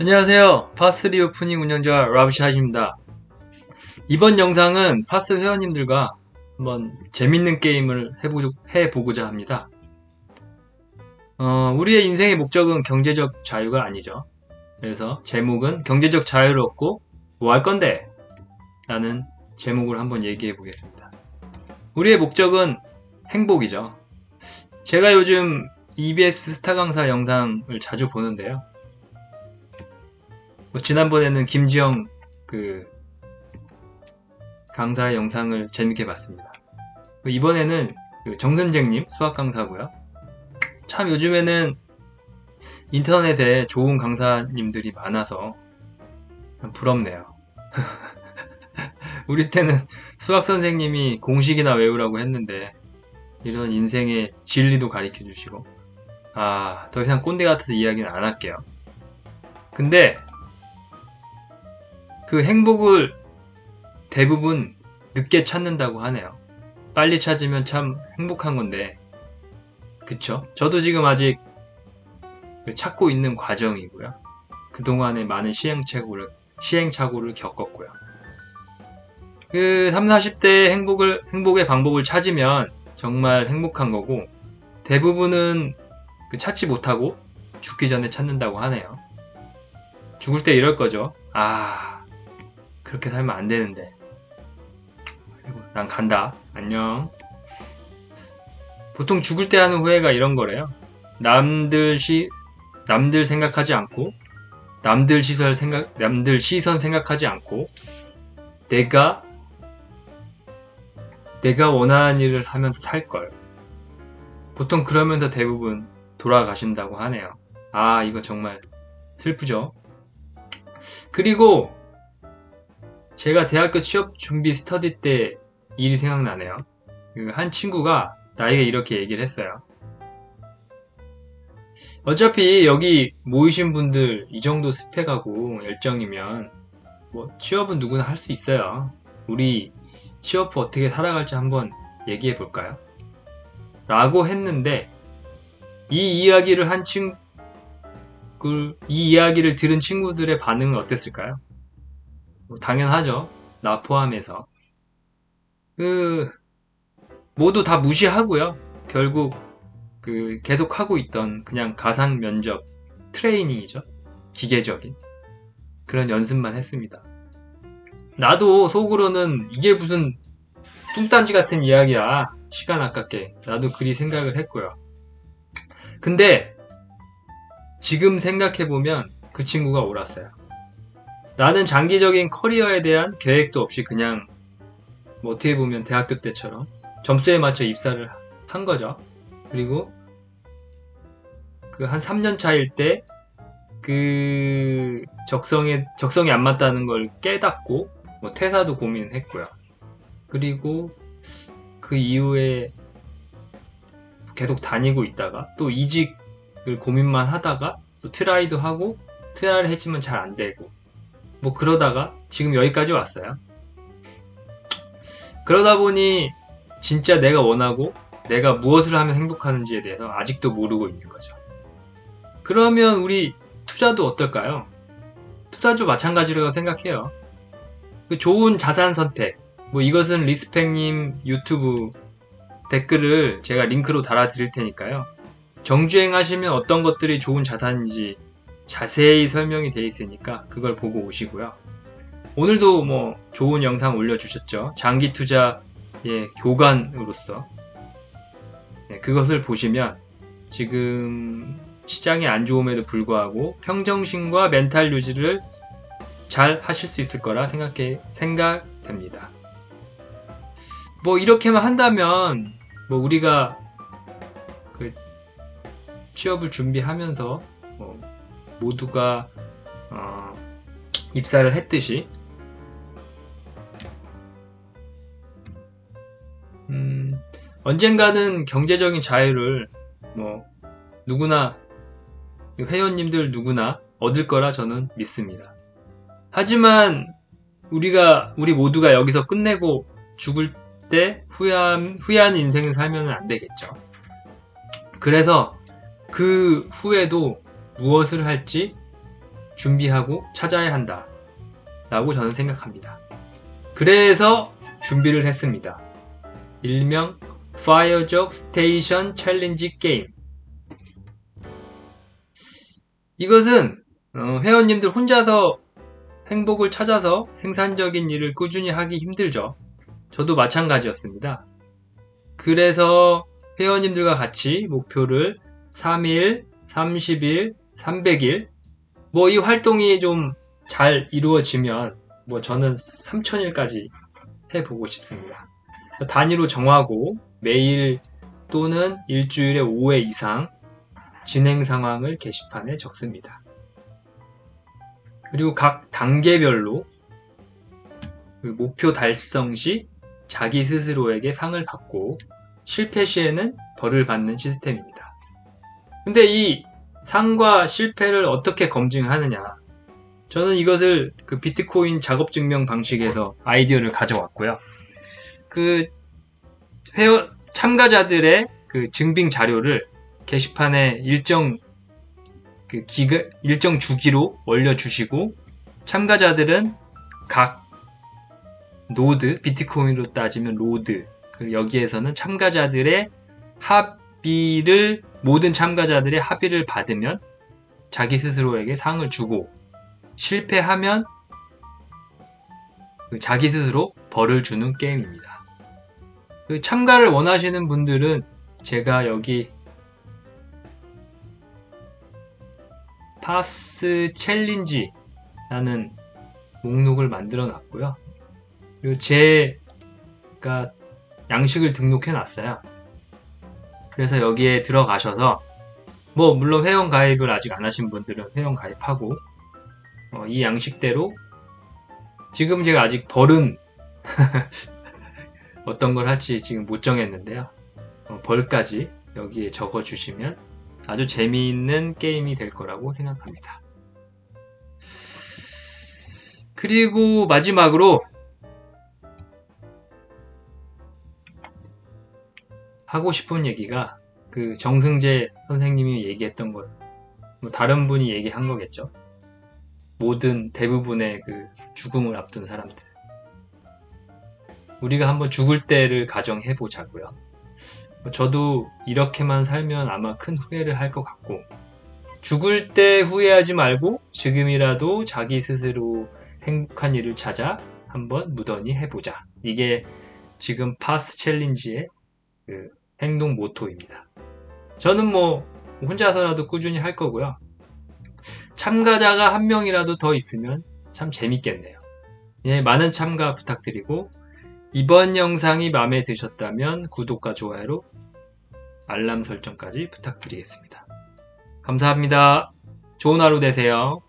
안녕하세요. 파스3 오프닝 운영자 라브샷입니다. 이번 영상은 파스 회원님들과 한번 재밌는 게임을 해보, 해보고 자 합니다. 어, 우리의 인생의 목적은 경제적 자유가 아니죠. 그래서 제목은 경제적 자유를 얻고 뭐 할 건데? 라는 제목을 한번 얘기해 보겠습니다. 우리의 목적은 행복이죠. 제가 요즘 EBS 스타 강사 영상을 자주 보는데요. 뭐 지난번에는 김지영 그 강사의 영상을 재밌게 봤습니다. 그 이번에는 그 정선생님 수학 강사고요. 참 요즘에는 인터넷에 좋은 강사님들이 많아서 참 부럽네요. 우리 때는 수학 선생님이 공식이나 외우라고 했는데 이런 인생의 진리도 가르쳐 주시고 아 더 이상 꼰대 같아서 이야기는 안 할게요. 근데 그 행복을 대부분 늦게 찾는다고 하네요. 빨리 찾으면 참 행복한 건데, 그쵸? 저도 지금 아직 찾고 있는 과정이고요. 그동안에 많은 시행착오를, 시행착오를 겪었고요. 그 30, 40대 행복을, 행복의 방법을 찾으면 정말 행복한 거고, 대부분은 그 찾지 못하고 죽기 전에 찾는다고 하네요. 죽을 때 이럴 거죠. 아, 그렇게 살면 안 되는데. 그리고 난 간다. 안녕. 보통 죽을 때 하는 후회가 이런 거래요. 남들 시, 남들 생각하지 않고, 남들 시선 생각, 남들 시선 생각하지 않고, 내가, 내가 원하는 일을 하면서 살 걸. 보통 그러면서 대부분 돌아가신다고 하네요. 아, 이거 정말 슬프죠? 그리고 제가 대학교 취업 준비 스터디 때 일이 생각나네요. 그 한 친구가 나에게 이렇게 얘기를 했어요. 어차피 여기 모이신 분들 이 정도 스펙하고 열정이면 뭐 취업은 누구나 할 수 있어요. 우리 취업 후 어떻게 살아갈지 한번 얘기해 볼까요? 라고 했는데 이 이야기를 한 친구 이 이야기를 들은 친구들의 반응은 어땠을까요? 뭐 당연하죠. 나 포함해서. 그, 모두 다 무시하고요. 결국, 그, 계속 하고 있던 그냥 가상 면접 트레이닝이죠. 기계적인. 그런 연습만 했습니다. 나도 속으로는 이게 무슨 뚱딴지 같은 이야기야. 시간 아깝게. 나도 그리 생각을 했고요. 근데, 지금 생각해보면 그 친구가 옳았어요. 나는 장기적인 커리어에 대한 계획도 없이 그냥 뭐 어떻게 보면 대학교 때처럼 점수에 맞춰 입사를 한 거죠. 그리고 그 한 3년 차일 때 그 적성에 적성이 안 맞다는 걸 깨닫고 뭐 퇴사도 고민했고요. 그리고 그 이후에 계속 다니고 있다가 또 이직을 고민만 하다가 또 트라이도 하고 트라이를 했지만 잘 안 되고 뭐 그러다가 지금 여기까지 왔어요. 그러다 보니 진짜 내가 원하고 내가 무엇을 하면 행복하는지에 대해서 아직도 모르고 있는 거죠. 그러면 우리 투자도 어떨까요? 투자도 마찬가지라고 생각해요. 그 좋은 자산 선택. 뭐 이것은 리스펙님 유튜브 댓글을 제가 링크로 달아드릴 테니까요. 정주행 하시면 어떤 것들이 좋은 자산인지 자세히 설명이 되어 있으니까 그걸 보고 오시고요. 오늘도 뭐 좋은 영상 올려주셨죠. 장기 투자의 교관으로서 네, 그것을 보시면 지금 시장이 안 좋음에도 불구하고 평정심과 멘탈 유지를 잘 하실 수 있을 거라 생각해 생각됩니다. 뭐 이렇게만 한다면 뭐 우리가 그 취업을 준비하면서 뭐 모두가 어, 입사를 했듯이 음, 언젠가는 경제적인 자유를 뭐 누구나 회원님들 누구나 얻을 거라 저는 믿습니다. 하지만 우리가 우리 모두가 여기서 끝내고 죽을 때 후회한, 후회하는 인생을 살면 안 되겠죠. 그래서 그 후에도 무엇을 할지 준비하고 찾아야 한다. 라고 저는 생각합니다. 그래서 준비를 했습니다. 일명 파이어족 스테이션 챌린지 게임. 이것은 어, 회원님들 혼자서 행복을 찾아서 생산적인 일을 꾸준히 하기 힘들죠. 저도 마찬가지였습니다. 그래서 회원님들과 같이 목표를 3일, 30일, 300일, 뭐 이 활동이 좀 잘 이루어지면 뭐 저는 3000일까지 해보고 싶습니다. 단위로 정하고 매일 또는 일주일에 5회 이상 진행 상황을 게시판에 적습니다. 그리고 각 단계별로 그 목표 달성 시 자기 스스로에게 상을 받고 실패 시에는 벌을 받는 시스템입니다. 근데 이 상과 실패를 어떻게 검증하느냐? 저는 이것을 그 비트코인 작업 증명 방식에서 아이디어를 가져왔고요. 그 회원 참가자들의 그 증빙 자료를 게시판에 일정 그 기가 일정 주기로 올려주시고 참가자들은 각 노드 비트코인으로 따지면 로드 그 여기에서는 참가자들의 합의를 모든 참가자들의 합의를 받으면 자기 스스로에게 상을 주고 실패하면 그 자기 스스로 벌을 주는 게임입니다. 그 참가를 원하시는 분들은 제가 여기 파스 챌린지라는 목록을 만들어 놨고요. 그리고 제가 양식을 등록해 놨어요. 그래서 여기에 들어가셔서 뭐 물론 회원 가입을 아직 안 하신 분들은 회원 가입하고 어, 이 양식대로 지금 제가 아직 벌은 어떤 걸 할지 지금 못 정했는데요. 어, 벌까지 여기에 적어 주시면 아주 재미있는 게임이 될 거라고 생각합니다. 그리고 마지막으로 하고 싶은 얘기가 그 정승재 선생님이 얘기했던 것, 뭐 다른 분이 얘기한 거겠죠. 모든 대부분의 그 죽음을 앞둔 사람들. 우리가 한번 죽을 때를 가정해 보자고요. 저도 이렇게만 살면 아마 큰 후회를 할 것 같고, 죽을 때 후회하지 말고 지금이라도 자기 스스로 행복한 일을 찾아 한번 무던히 해보자. 이게 지금 파스 챌린지의 그 행동 모토입니다. 저는 뭐 혼자서라도 꾸준히 할 거고요. 참가자가 한 명이라도 더 있으면 참 재밌겠네요. 예, 많은 참가 부탁드리고 이번 영상이 마음에 드셨다면 구독과 좋아요로 알람 설정까지 부탁드리겠습니다. 감사합니다. 좋은 하루 되세요.